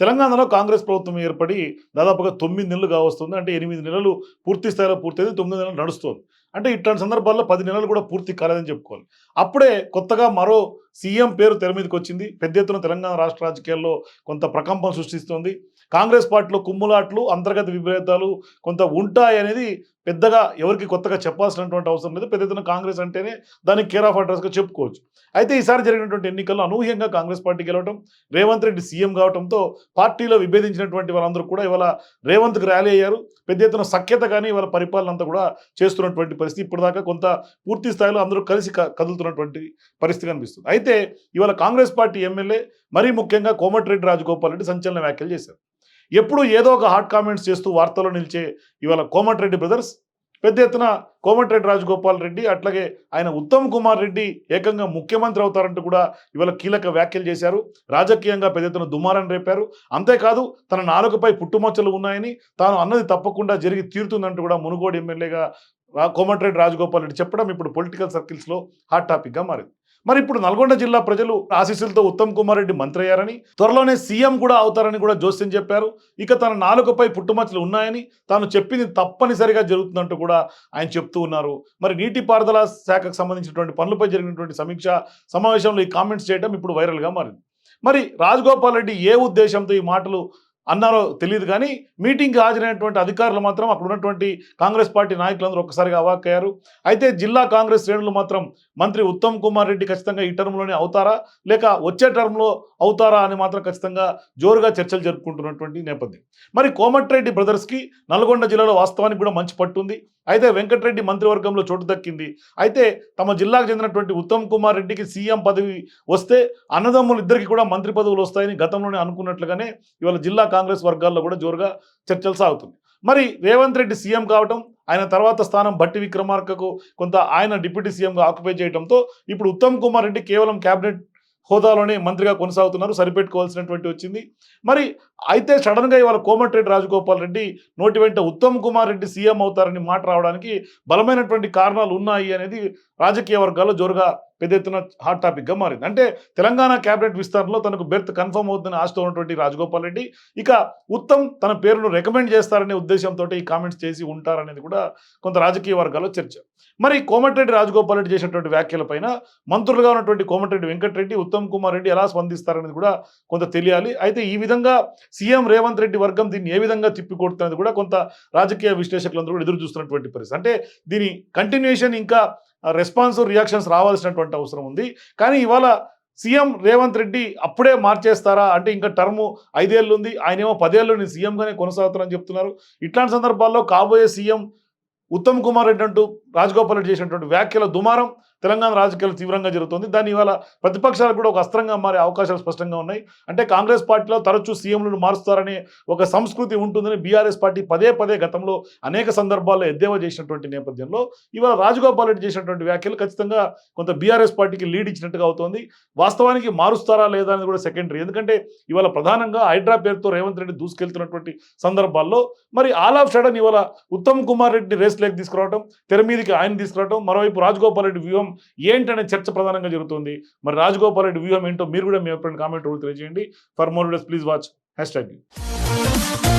తెలంగాణలో కాంగ్రెస్ ప్రభుత్వం ఏర్పడి దాదాపుగా తొమ్మిది నెలలు కావస్తుంది. అంటే ఎనిమిది నెలలు పూర్తి స్థాయిలో పూర్తయితే తొమ్మిది నెలలు నడుస్తుంది. అంటే ఇట్లాంటి సందర్భాల్లో పది నెలలు కూడా పూర్తి కాలేదని చెప్పుకోవాలి. అప్పుడే కొత్తగా మరో సీఎం పేరు తెర మీదకి వచ్చింది. పెద్ద ఎత్తున తెలంగాణ రాష్ట్ర రాజకీయాల్లో కొంత ప్రకంపం సృష్టిస్తోంది. కాంగ్రెస్ పార్టీలో కుమ్ములాట్లు అంతర్గత విభేదాలు కొంత ఉంటాయి అనేది పెద్దగా ఎవరికి కొత్తగా చెప్పాల్సినటువంటి అవసరం లేదు. పెద్ద ఎత్తున కాంగ్రెస్ అంటేనే దానికి కేర్ ఆఫ్ అడ్రస్గా చెప్పుకోవచ్చు. అయితే ఈసారి జరిగినటువంటి ఎన్నికల్లో అనూహ్యంగా కాంగ్రెస్ పార్టీ గెలవడం రేవంత్ రెడ్డి సీఎం కావడంతో పార్టీలో విభేదించినటువంటి వాళ్ళందరూ కూడా ఇవాళ రేవంత్కి ర్యాలీ అయ్యారు. పెద్ద ఎత్తున సఖ్యత కానీ ఇవాళ పరిపాలన అంతా కూడా చేస్తున్నటువంటి పరిస్థితి. ఇప్పటిదాకా కొంత పూర్తి స్థాయిలో అందరూ కలిసి కదులుతున్నటువంటి పరిస్థితి కనిపిస్తుంది. అయితే ఇవాళ కాంగ్రెస్ పార్టీ ఎమ్మెల్యే మరీ ముఖ్యంగా కోమటిరెడ్డి రాజగోపాల్ రెడ్డి సంచలన వ్యాఖ్యలు చేశారు. ఎప్పుడు ఏదో ఒక హాట్ కామెంట్స్ చేస్తూ వార్తల్లో నిలిచే ఇవాళ కోమటిరెడ్డి బ్రదర్స్ పెద్ద ఎత్తున కోమటిరెడ్డి రాజగోపాల్ రెడ్డి అట్లాగే ఆయన ఉత్తమ్ కుమార్ రెడ్డి ఏకంగా ముఖ్యమంత్రి అవుతారంటూ కూడా ఇవాళ కీలక వ్యాఖ్యలు చేశారు. రాజకీయంగా పెద్ద ఎత్తున దుమారం రేపారు. అంతేకాదు తన నాలుకపై పుట్టుమచ్చలు ఉన్నాయని తాను అన్నది తప్పకుండా జరిగి తీరుతుందంటూ కూడా మునుగోడు ఎమ్మెల్యేగా కోమటిరెడ్డి రాజగోపాల్ రెడ్డి చెప్పడం ఇప్పుడు పొలిటికల్ సర్కిల్స్లో హాట్ టాపిక్గా మారింది. మరి ఇప్పుడు నల్గొండ జిల్లా ప్రజలు ఆశీస్సులతో ఉత్తమ్ కుమార్ రెడ్డి మంత్రి అయ్యారని త్వరలోనే సీఎం కూడా అవుతారని కూడా జోస్యం చెప్పారు. ఇక తన నాలుకపై పుట్టుమచ్చలు ఉన్నాయని తాను చెప్పింది తప్పనిసరిగా జరుగుతుందంటూ కూడా ఆయన చెప్తూ ఉన్నారు. మరి నీటిపారుదల శాఖకు సంబంధించినటువంటి పనులపై జరిగినటువంటి సమీక్ష సమావేశంలో ఈ కామెంట్స్ చేయడం ఇప్పుడు వైరల్గా మారింది. మరి రాజగోపాల్ రెడ్డి ఏ ఉద్దేశంతో ఈ మాటలు అన్నారో తెలియదు కానీ మీటింగ్కి హాజరైనటువంటి అధికారులు మాత్రం అక్కడ ఉన్నటువంటి కాంగ్రెస్ పార్టీ నాయకులందరూ ఒక్కసారిగా అవాక్కయ్యారు అయితే జిల్లా కాంగ్రెస్ శ్రేణులు మాత్రం మంత్రి ఉత్తమ్ కుమార్ రెడ్డి ఖచ్చితంగా ఈ టర్మ్లోనే అవుతారా? లేక వచ్చే టర్మ్లో అవుతారా అని మాత్రం ఖచ్చితంగా జోరుగా చర్చలు జరుపుకుంటున్నటువంటి నేపథ్యం. మరి కోమటిరెడ్డి బ్రదర్స్కి నల్గొండ జిల్లాలో వాస్తవానికి కూడా మంచి పట్టుంది అయితే వెంకటరెడ్డి మంత్రివర్గంలో చోటు దక్కింది. అయితే తమ జిల్లాకు చెందినటువంటి ఉత్తమ్ కుమార్ రెడ్డికి సీఎం పదవి వస్తే అన్నదమ్ములు ఇద్దరికి కూడా మంత్రి పదవులు వస్తాయని గతంలోనే అనుకున్నట్లుగానే ఇవాళ జిల్లా కాంగ్రెస్ వర్గాల్లో కూడా జోరుగా చర్చలు సాగుతుంది మరి రేవంత్ రెడ్డి సీఎం కావటం ఆయన తర్వాత స్థానం భట్టి విక్రమార్కకు కొంత ఆయన డిప్యూటీ సీఎంగా ఆక్యుపై చేయడంతో ఇప్పుడు ఉత్తమ్ కుమార్ రెడ్డి కేవలం కేబినెట్ హోదాలోనే మంత్రిగా కొనసాగుతున్నారు. సరిపెట్టుకోవాల్సినటువంటి వచ్చింది. మరి అయితే సడన్గా ఇవాళ కోమటిరెడ్డి రాజగోపాల్ రెడ్డి నోటి వెంట ఉత్తమ్ కుమార్ రెడ్డి సీఎం అవుతారని మాట రావడానికి బలమైనటువంటి కారణాలు ఉన్నాయి అనేది రాజకీయ వర్గాల్లో జోరుగా పెద్ద ఎత్తున హాట్ టాపిక్గా మారింది. అంటే తెలంగాణ క్యాబినెట్ విస్తరణలో తనకు బెర్త్ కన్ఫర్మ్ అవుతుందని ఆశతో ఉన్నటువంటి రాజగోపాల్ రెడ్డి ఇక ఉత్తమ్ తన పేరును రికమెండ్ చేస్తారనే ఉద్దేశంతో ఈ కామెంట్స్ చేసి ఉంటారనేది కూడా కొంత రాజకీయ వర్గాల్లో చర్చ. మరి కోమటిరెడ్డి రాజగోపాల్ రెడ్డి చేసినటువంటి వ్యాఖ్యలపైన మంత్రులుగా ఉన్నటువంటి కోమటిరెడ్డి వెంకటరెడ్డి ఉత్తమ్ కుమార్ రెడ్డి ఎలా స్పందిస్తారనేది కూడా కొంత తెలియాలి. అయితే ఈ విధంగా సీఎం రేవంత్ రెడ్డి వర్గం దీన్ని ఏ విధంగా తిప్పికొడుతున్నది కూడా కొంత రాజకీయ విశ్లేషకులందరూ కూడా ఎదురు చూస్తున్నటువంటి పరిస్థితి. అంటే దీని కంటిన్యూషన్ ఇంకా రెస్పాన్స్ రియాక్షన్స్ రావాల్సినటువంటి అవసరం ఉంది. కానీ ఇవాళ సీఎం రేవంత్ రెడ్డి అప్పుడే మార్చేస్తారా అంటే ఇంకా టర్ము ఐదేళ్ళు ఉంది. ఆయనేమో పదేళ్ళు నేను సీఎంగానే కొనసాగుతానని చెప్తున్నారు. ఇట్లాంటి సందర్భాల్లో కాబోయే సీఎం ఉత్తమ్ కుమార్ రెడ్డి అంటూ రాజగోపాల్ రెడ్డి చేసినటువంటి వ్యాఖ్యల దుమారం తెలంగాణ రాజకీయాలు తీవ్రంగా జరుగుతుంది. దాని ఇవాళ ప్రతిపక్షాలు కూడా ఒక అస్త్రంగా మారే అవకాశాలు స్పష్టంగా ఉన్నాయి. అంటే కాంగ్రెస్ పార్టీలో తరచూ సీఎంలను మారుస్తారనే ఒక సంస్కృతి ఉంటుందని బీఆర్ఎస్ పార్టీ పదే పదే గతంలో అనేక సందర్భాల్లో ఎద్దేవా చేసినటువంటి నేపథ్యంలో ఇవాళ రాజగోపాల్ రెడ్డి చేసినటువంటి వ్యాఖ్యలు ఖచ్చితంగా కొంత బీఆర్ఎస్ పార్టీకి లీడ్ ఇచ్చినట్టుగా అవుతోంది. వాస్తవానికి మారుస్తారా లేదా అనేది కూడా సెకండరీ. ఎందుకంటే ఇవాళ ప్రధానంగా హైడ్రా పేరుతో రేవంత్ రెడ్డి దూసుకెళ్తున్నటువంటి సందర్భాల్లో మరి ఆల్ ఆఫ్ సడన్ ఇవాళ ఉత్తమ్ కుమార్ రెడ్డి రేస్ లేక్ తీసుకురావడం తెర మీదకి ఆయన తీసుకురావడం మరోవైపు రాజగోపాల్ రెడ్డి వ్యూహం ఏంటనే చర్చ ప్రధానంగా జరుగుతుంది. మరి రాజగోపాల్ రెడ్డి వ్యూహం ఏంటో మీరు కూడా మీ అభిప్రాయం కామెంట్ తెలియజేయండి. For more videos please watch hashtag